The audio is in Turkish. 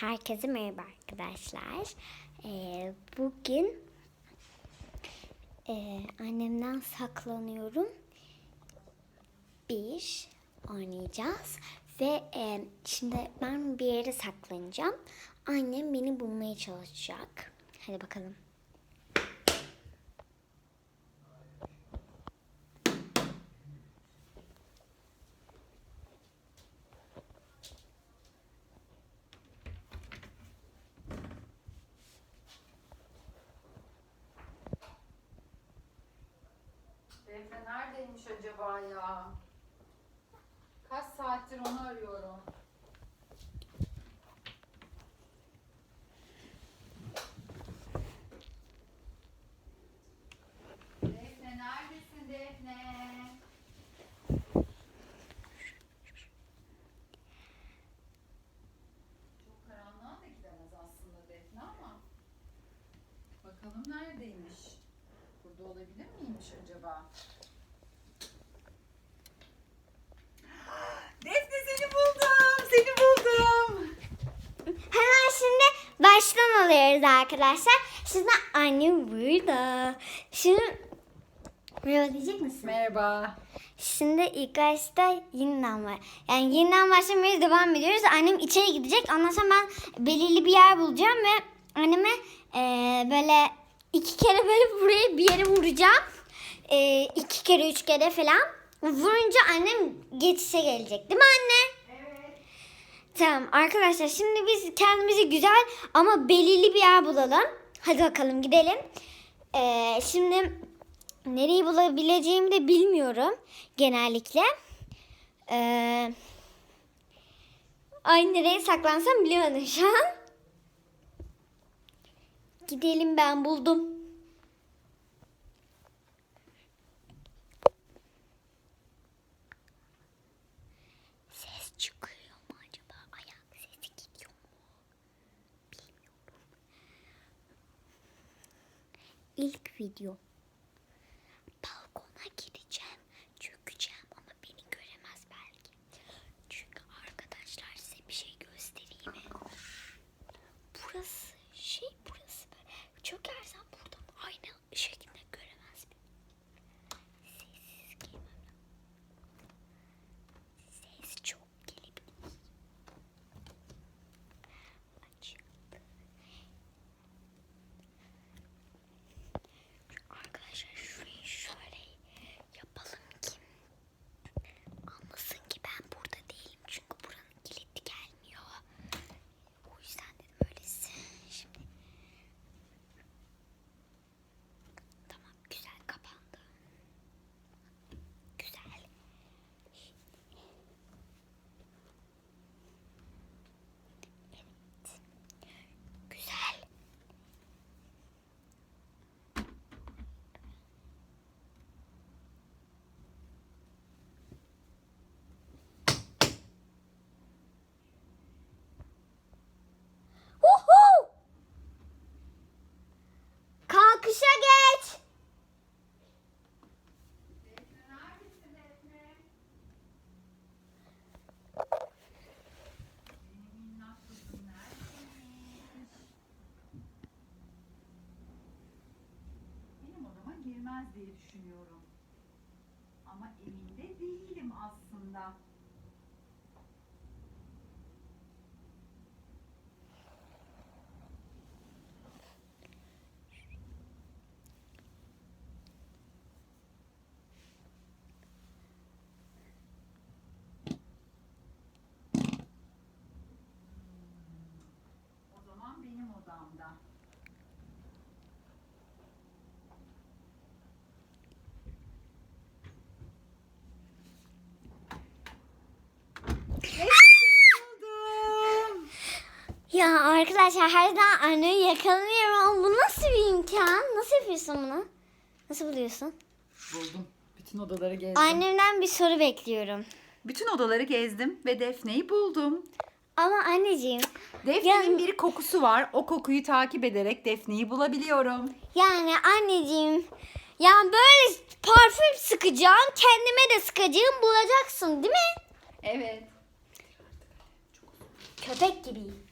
Herkese merhaba arkadaşlar. Ee, bugün e, annemden saklanıyorum. Bir oynayacağız ve e, şimdi ben bir yere saklanacağım. Annem beni bulmaya çalışacak. Hadi bakalım. Defne neredeymiş acaba ya? Kaç saattir onu arıyorum. Defne neredesin Defne? Çok karanlığa da gidemez aslında Defne ama. Bakalım neredeymiş? Burada olabilir miymiş acaba? Defne seni buldum. Seni buldum. Hemen şimdi baştan alıyoruz arkadaşlar. Şimdi annem burada. Şimdi merhaba diyecek misin? Merhaba. Şimdi ilk başta yeniden var. Yani yeniden başlamaya devam ediyoruz. Annem içeri gidecek. Ondan sonra ben belirli bir yer bulacağım ve anneme eee, böyle iki kere böyle buraya bir yere vuracağım. Eee iki kere üç kere falan. Vurunca annem geçişe gelecek değil mi anne? Tamam arkadaşlar şimdi biz kendimizi güzel ama belirli bir yer bulalım. Hadi bakalım gidelim. Ee, şimdi nereyi bulabileceğimi de bilmiyorum genellikle. Ee, ay nereye saklansam bilemedim şu an. Gidelim ben buldum. İlk video. Balkona gideceğim. Çökeceğim ama beni göremez belki. Çünkü arkadaşlar size bir şey göstereyim mi? Burası şey burası böyle. Çökersem buradan aynı şekilde göremez beni. Sessiz girmem Ses çok gelebilir. Açıldı. Arkadaşlar şurayı şöyle yapalım ki anlasın ki ben burada değilim. Çünkü buranın kilidi gelmiyor. O yüzden dedim öylesi. Şimdi tamam güzel kapandı. Güzel. Evet. Güzel. Uhu! Kalkışa geç. Defne neredesin Defne? Benim minnak kızım neredeymiş? Benim girmez diye düşünüyorum. Ama emin de değilim aslında. O zaman benim odamda. buldum. Ya arkadaşlar her zaman anneyi yakalamıyorum bu nasıl bir imkan? Nasıl yapıyorsun bunu? Nasıl buluyorsun? Buldum. Bütün odaları gezdim. Annemden bir soru bekliyorum. Bütün odaları gezdim ve Defne'yi buldum. Ama anneciğim Defne'nin bir kokusu var. O kokuyu takip ederek Defne'yi bulabiliyorum. yani anneciğim yani böyle parfüm sıkacağım kendime de sıkacağım bulacaksın değil mi? Evet. Köpek gibi.